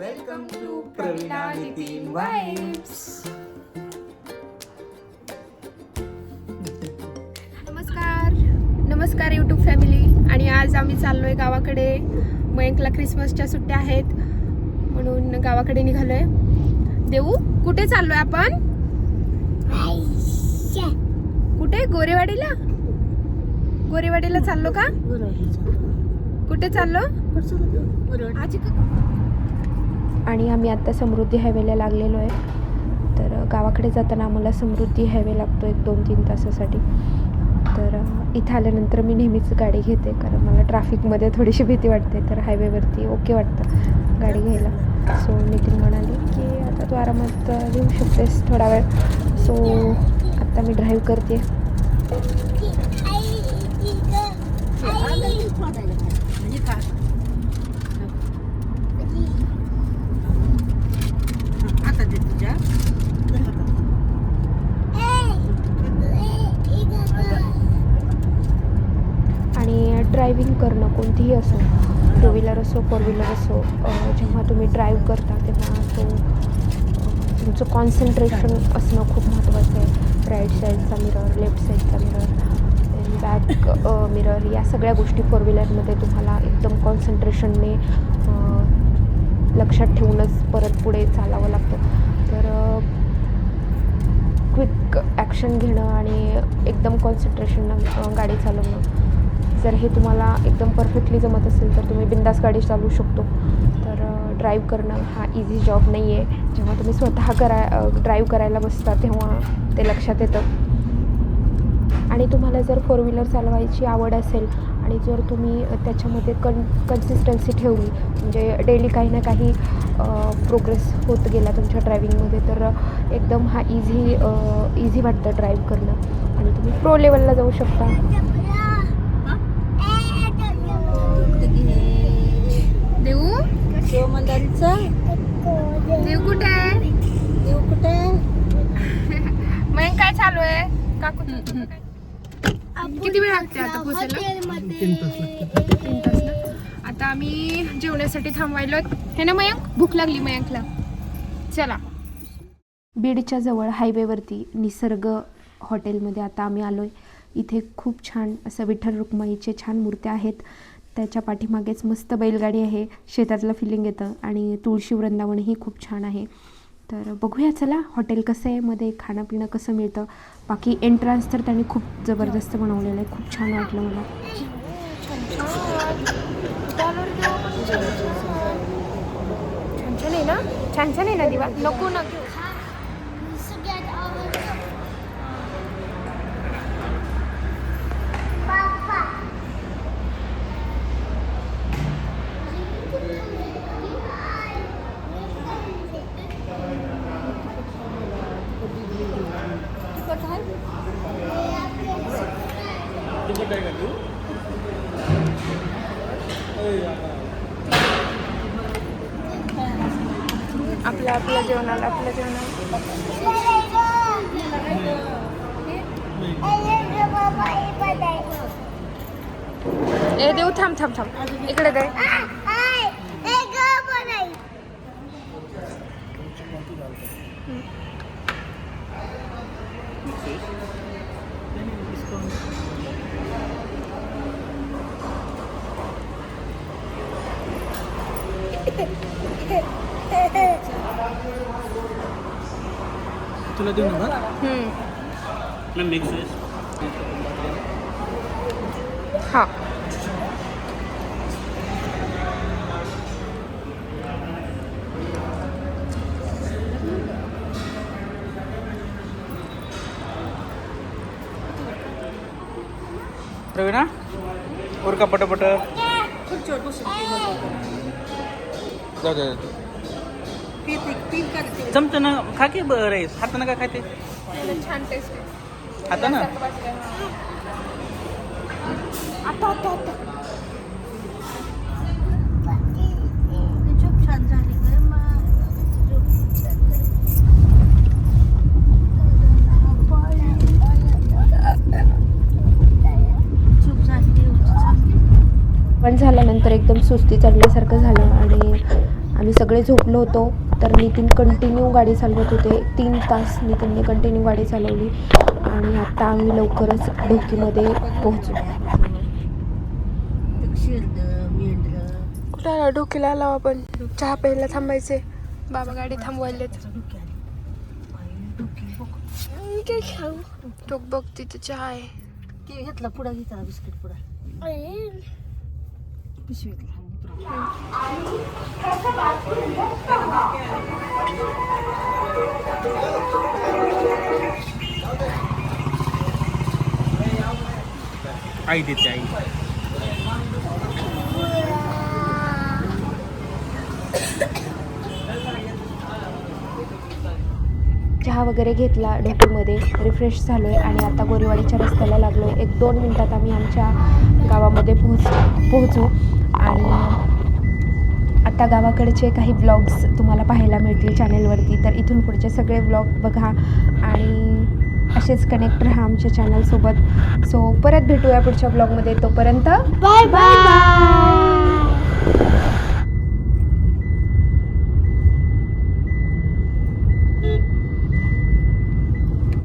Welcome to Praveena Nitin vibes नमस्कार. नमस्कार YouTube family आणि आज आम्ही चाललो आहे गावाकडे मयंकला क्रिसमसच्या सुट्ट्या आहेत. म्हणून गावाकडे निघालो आहे देऊ कुठे चाललो आहे आपण कुठे? गोरेवाडीला? गोरेवाडीला चाललो का? कुठे चाललो? आजी आणि आम्ही आता समृद्धी हायवेला लागलेलो आहे. तर गावाकडे जाताना आम्हाला समृद्धी हायवे लागतो एक दोन तीन तासासाठी. तर इथं आल्यानंतर मी नेहमीच गाडी घेते कारण मला ट्रॅफिकमध्ये थोडीशी भीती वाटते तर हायवेवरती ओके वाटतं गाडी घ्यायला. सो नितीन म्हणाले की आता तू आरामात घेऊ शकतेस थोडा वेळ. सो आत्ता मी ड्राईव्ह करते आता दे तुझ्या आणि ड्रायव्हिंग करणं कोणतीही असो. टू व्हीलर असो फोर व्हीलर असो जेव्हा तुम्ही ड्राईव्ह करता तेव्हा तो तुमचं कॉन्सन्ट्रेशन असणं खूप महत्त्वाचं आहे. राईट साईडचा मिरर लेफ्ट साईडचा मिरर बॅक मिरर या सगळ्या गोष्टी फोर व्हीलरमध्ये तुम्हाला एकदम कॉन्सन्ट्रेशनने लक्षात ठेवूनच परत पुढे चालावं लागतं. तर क्विक ॲक्शन घेणं आणि एकदम कॉन्सन्ट्रेशननं गाडी चालवणं. जर हे तुम्हाला एकदम परफेक्टली जमत असेल तर तुम्ही बिंदास गाडी चालवू शकतो. तर ड्राईव्ह करणं हा इझी जॉब नाही आहे जेव्हा तुम्ही स्वतः करा ड्राईव्ह करायला बसता तेव्हा ते लक्षात येतं. आणि तुम्हाला जर फोर व्हीलर चालवायची आवड असेल आणि जर तुम्ही त्याच्यामध्ये कन कन्सिस्टन्सी ठेवली म्हणजे डेली काही ना काही प्रोग्रेस होत गेला तुमच्या ड्रायव्हिंगमध्ये तर एकदम हा इझी इझी वाटतं ड्राईव्ह करणं. आणि तुम्ही प्रो लेवलला जाऊ शकता. शिवमंदिरचं देऊ कुठे आहे? देव कुठे? मग काय चालू आहे? काकू किती वेळ लागते आता पोचायला? तीन तास ना? आता आम्ही जेवण्यासाठी थांबवायलो. हे ना मयंक? भूक लागली मयंकला. चला. बीडच्या जवळ हायवेवरती निसर्ग हॉटेलमध्ये आता आम्ही आलो आहे इथे खूप छान असं विठ्ठल रुक्माईचे छान मूर्त्या आहेत. त्याच्या पाठीमागेच मस्त बैलगाडी आहे. शेतातलं फिलिंग येतं आणि तुळशी वृंदावनही खूप छान आहे. तर बघूया चला हॉटेल कसं आहे मध्ये खाणं पिणं कसं मिळतं. बाकी एंट्रन्स तर त्यांनी खूप जबरदस्त बनवलेलं आहे. खूप छान वाटलं मला. छान छान आहे ना? छान छान आहे ना दिवा? नको ना आपलं आपलं जेवणाला आपलं जेवणाला ए देऊ थांब थांब थांब इकडे दे तुला देऊ नका हम्म. मिक्स वेज हा. प्रवीणा और का पटापट? जाऊ दे चमच्यानं खा की बरं हातानं का खाते? छान टेस्ट हातानं? आता आता आता खूप छान झाली गं चूप झाली पण झाल्यानंतर एकदम सुस्ती चढल्यासारखं झालं आणि आम्ही सगळे झोपलो होतो. तर नितीन कंटिन्यू गाडी चालवत होते. तीन तास नितीनने कंटिन्यू गाडी चालवली आणि आता आम्ही लवकरच ढोकीमध्ये पोहोचू. शिर्द मेंढर कुठं ढोकीला आला आपण. चहा प्यायला थांबायचे. बाबा गाडी थांबवायलेत. काय खाऊ? तो बघ तिथे चहा आहे. ते घेतला पुडा घेतला बिस्किट पुडा पिशवीतला आई देते आई चहा वगैरे घेतला ढोकीमध्ये रिफ्रेश झालो आहे आणि आता गोरेवाडीच्या रस्त्याला लागलो आहे एक दोन मिनटात आम्ही आमच्या गावामध्ये पोहोच पोहोचू. आणि आता गावाकडचे काही ब्लॉग्स तुम्हाला पाहायला मिळतील चॅनेलवरती तर इथून पुढचे सगळे ब्लॉग बघा आणि असेच कनेक्ट राहा आमच्या चॅनलसोबत सो परत भेटूया पुढच्या ब्लॉगमध्ये तोपर्यंत बाय बाय